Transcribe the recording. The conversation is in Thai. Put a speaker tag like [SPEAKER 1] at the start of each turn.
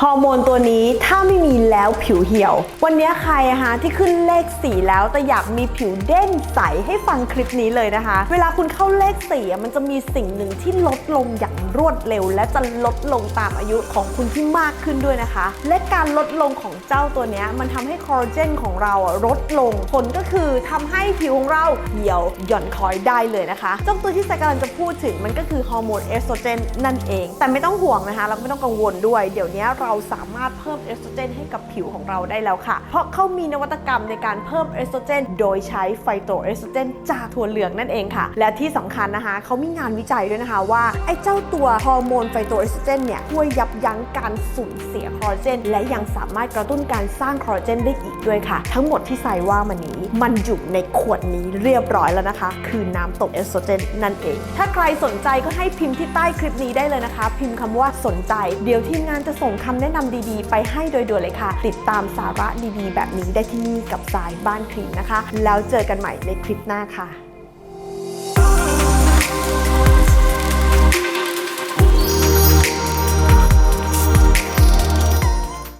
[SPEAKER 1] ฮอร์โมนตัวนี้ถ้าไม่มีแล้วผิวเหี่ยว วันนี้ใครอะฮะที่ขึ้นเลขสีแล้วแต่อยากมีผิวเด้งใสให้ฟังคลิปนี้เลยนะคะ เวลาคุณเข้าเลขสีมันจะมีสิ่งหนึ่งที่ลดลงอย่างรวดเร็ว และจะลดลงตามอายุของคุณที่มากขึ้นด้วยนะคะ และการลดลงของเจ้าตัวนี้มันทำให้คอลลาเจนของเราลดลงผลก็คือทำให้ผิวของเราเหี่ยวหย่อนคล้อยได้เลยนะคะเจ้าตัวที่สกำลังจะพูดถึงมันก็คือฮอร์โมนเอสโตรเจนนั่นเอง แต่ไม่ต้องห่วงนะคะแล้วไม่ต้องกังวลด้วยเดี๋ยวนี้เราสามารถเพิ่มเอสโตรเจนให้กับผิวของเราได้แล้วค่ะ เพราะเขามีนวัตกรรมในการเพิ่มเอสโตรเจน โดยใช้ไฟโตเอสโตรเจน จากถั่วเหลืองนั่นเองค่ะ และที่สำคัญนะคะเขามีงานวิจัยด้วยนะคะว่าไอ้เจ้าตัวฮอร์โมนไฟโตเอสโตรเจนเนี่ยช่วยยับยั้งการสูญเสียคอลลาเจน และยังสามารถกระตุ้นการสร้างคอลลาเจนได้อีกด้วยค่ะ ทั้งหมดที่ใส่ว่ามานี้ มันอยู่ในขวดนี้เรียบร้อยแล้วนะคะ คือน้ำตกเอสโตรเจนนั่นเอง ถ้าใครสนใจก็ให้พิมพ์ที่ใต้คลิปนี้ได้เลยนะคะ พิมพ์คำว่าสนใจ เดี๋ยวทีมงานจะส่งคำแนะนำดีๆ ไปให้โดยด่วนเลยค่ะ ติดตามสาระดีๆ แบบนี้ได้ที่นี่กับสายบ้านครีมนะคะ แล้วเจอกันใหม่ในคลิปหน้าค่ะ